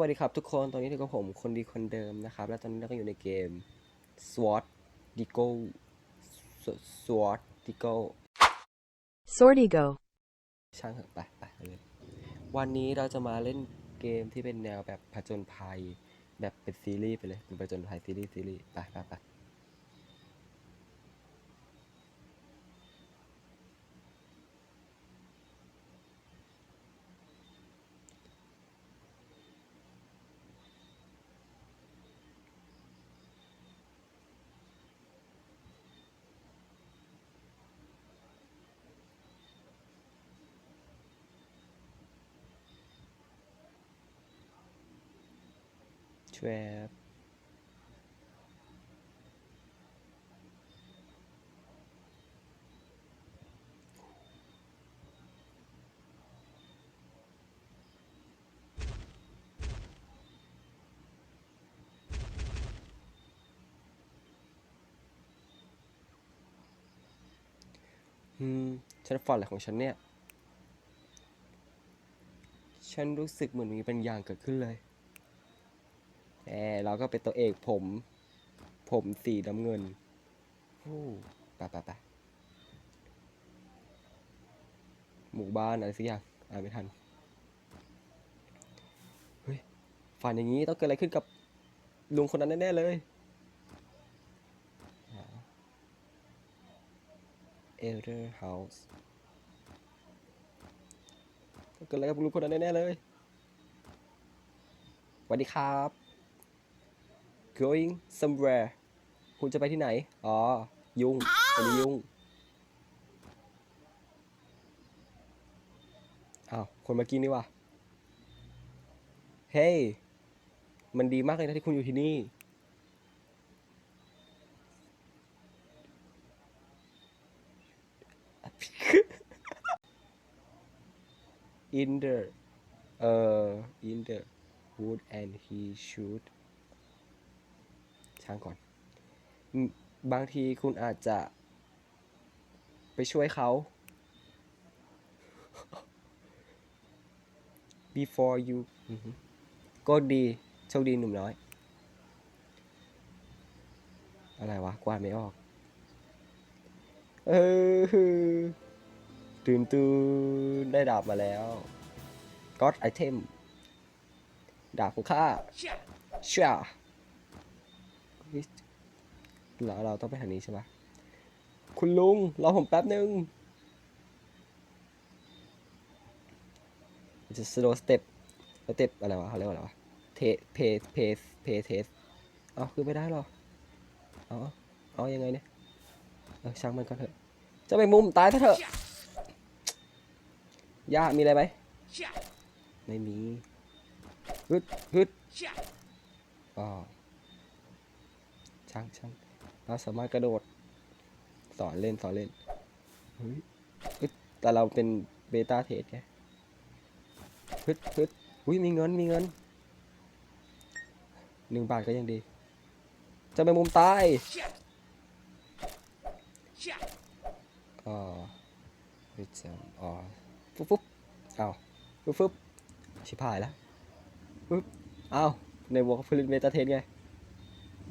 วัสดีครับทุกคนตอนนี้อยู่กับผมคนดีคนเดิมนะครับ และตอนนี้เราก็อยู่ในเกม SWOT d i g o SWOT d i g o Sortigo. ช่างเถอะไปไปไปเลยวันนี้เราจะมาเล่นเกมที่เป็นแนวแบบผจญภัย แบบเป็นซีรีส์ไปเลยเป็นผจญภัยซีรีส์ซีรีส์ไปไปไป ช่วยอืม ฉันฝันอะไรของฉันเนี่ย ฉันรู้สึกเหมือนมีเป็นอย่างเกิดขึ้นเลย แหมเราก็เป็นตัวเอกผม ผมสีน้ำเงินฮู้ไปไปไปหมู่บ้านอะไรสักอย่างอ่านไม่ทัน เฮ้ย ฝันอย่างนี้ต้องเกิดอะไรขึ้นกับลุงคนนั้นแน่ ๆ เลยเอลเดอร์เฮาส์ต้องเกิดอะไรกับลุงคนนั้นแน่ ๆ เลยสวัสดีครับ going somewhere คุณจะไปที่ไหน อ๋อ ยุงอันนี้ยุงอ้าว คนเมื่อกี้นี่วะเฮ้ย มันดีมากเลยนะที่คุณอยู่ที่นี่ in the เอ่อ in the wood and he shoot ช่างก่อน บางทีคุณอาจจะ ไปช่วยเขา before you ก็ดี โชคดีหนุ่มน้อย อะไรวะ กวาดไม่ออก เออตื่นตื่นได้ดาบมาแล้ว God item ดาบของข้าเชื่อ แล้วเราต้องไปทางนี้ใช่ปะคุณลุงรอผมแป๊บนึง จะ slow step step อะไรวะเขาเรียกว่าอะไรวะเทเพเพเพเทสเอาคือไม่ได้หรอเอาเอายังไงเนี่ยเออช่างมันก็เถอะจะไปมุมตายซะเถอะย่ามีอะไรไหมไม่มีฮึดฮึดอ๋อช่างช่าง เราสามารถกระโดด สอนเล่นสอนเล่นเฮ้ยฮึดแต่เราเป็นเบต้าเทสไงฮึดฮึดอุ้ยมีเงินมีเงินหนึ่งบาทก็ยังดี จะไปมุมใต้อ๋อเฮ้ยจะอ๋อฟุ๊บฟุ๊บเอาฟุ๊บฟุ๊บชิบหายแล้วฟุ๊บเอาในวอลฟลินเบตาเทสไง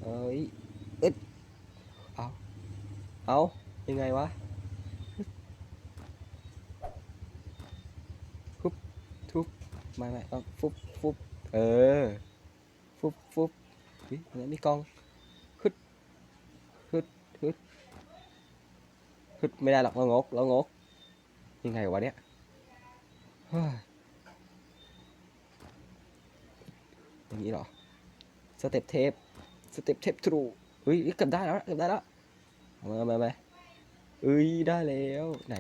เอ้ย อึดเอา เอายังไงวะฟุบทุบไม่ไม่ต้องฟุบฟุบเออ ฟุบฟุบเฮ้ยอันนั้นมีกองฮึดฮึดฮึดฮึดไม่ได้หรอกเรางกเรางกยังไงวะเนี่ยเฮ้ยอย่างนี้เหรอ สเต็ปเทป สเต็ปเทปทรูเฮ้ยเกือบได้แล้วเกือบได้แล้ว มามามาเอ้ยได้แล้วไหน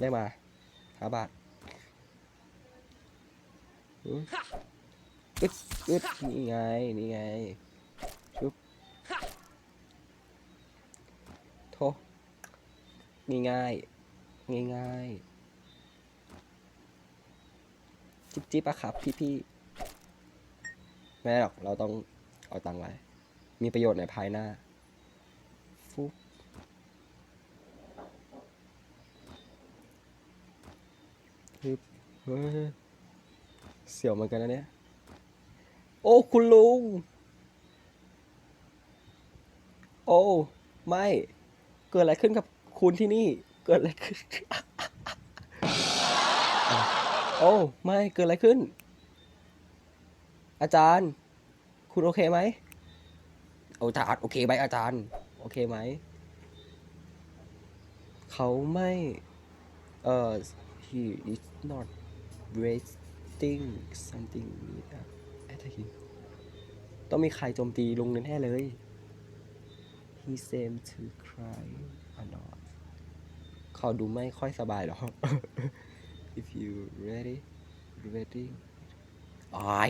ได้มาห้าบาทเฮ้ยอึดอึดนี่ไง นี่ไง ชุบโทง่ายง่ายง่ายง่ายๆจิ๊บจิ๊บอะครับ พี่พี่ๆไม่ได้หรอก เราต้องเอาตังค์ไว้ มีประโยชน์ในภายหน้า ฟุบ ฮึบเสียวเหมือนกันนะเนี่ย โอ้ คุณลุง โอ้ ไม่ เกิดอะไรขึ้นกับคุณที่นี่ เกิดอะไรขึ้น โอ้ ไม่ เกิดอะไรขึ้น อาจารย์ คุณโอเคไหมอาจารย์โอเคไหมอาจารย์ โอเคไหม เขาไม่ เอ่อ he is not wasting something with attacking ต้องมีใครโจมตีลุงแน่เลย he seemed to cry a lot เขาดูไม่ค่อยสบายหรอ if you ready ready I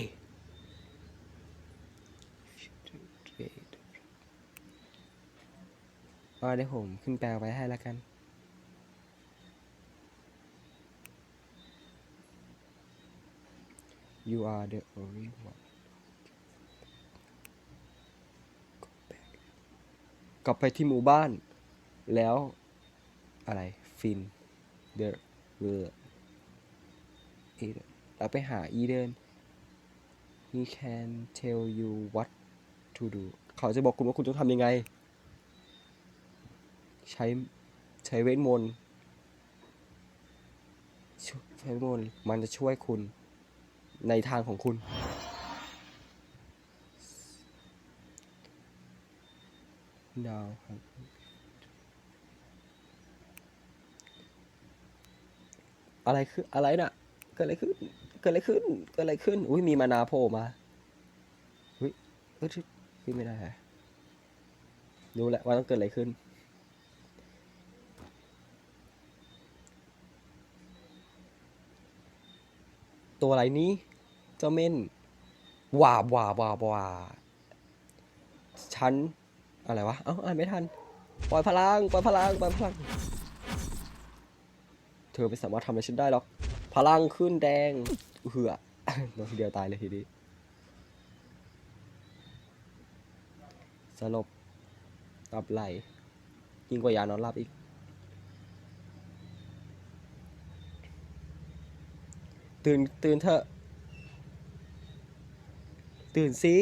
wait อ่าเดี๋ยวผมขึ้นแปลไว้ให้แล้วกัน You are the only one กลับไปที่หมู่บ้าน แล้วอะไรฟินเดอเวอร์อีแล้วไปหาอีเดน he can tell you what to do เขาจะบอกคุณว่าคุณต้องทำยังไง ใช้ใช้เวทมนต์ใช้เวทมนต์มันจะช่วยคุณ ในทางของคุณ ดาวครับอะไรคืออะไรน่ะ เกิดอะไรขึ้น เกิดอะไรขึ้น เกิดอะไรขึ้น อุ้ยมีมานาโผล่มาอุ้ยเอ้ยขึ้นไม่ได้ฮะรู้แหละว่าต้องเกิดอะไรขึ้น ตัวอะไรนี้ เจ้าเม่นว่าบว่าบว่าบว่าฉันอะไรวะ เอ้าอ่านไม่ทัน ปล่อยพลัง ปล่อยพลัง ปล่อยพลัง เธอไม่สามารถทำอะไรฉันได้หรอก พลังขึ้นแดง เหือโดนทีเดียวตายเลยทีนี้สลบหลับไหลยิ่งกว่ายานอนหลับอีก ตื่น ตื่นเถอะ ตื่นสิ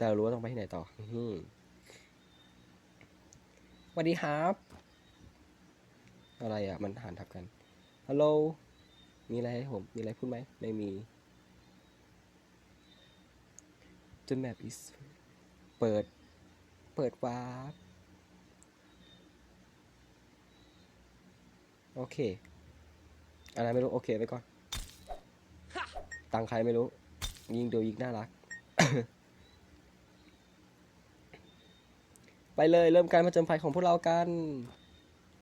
แต่รู้ว่าต้องไปที่ไหนต่ออื้อหือสวัสดีครับ อะไรอะมันหันทับกัน ฮัลโหล มีอะไรให้ผม มีอะไรพูดไหม ไม่มี The map is เปิด เปิดวาร์ปโอเค อะไรไม่รู้ โอเคไปก่อน ตังใครไม่รู้ ยิงดูยิงน่ารัก ไปเลยเริ่มการผจญภัยของพวกเรากัน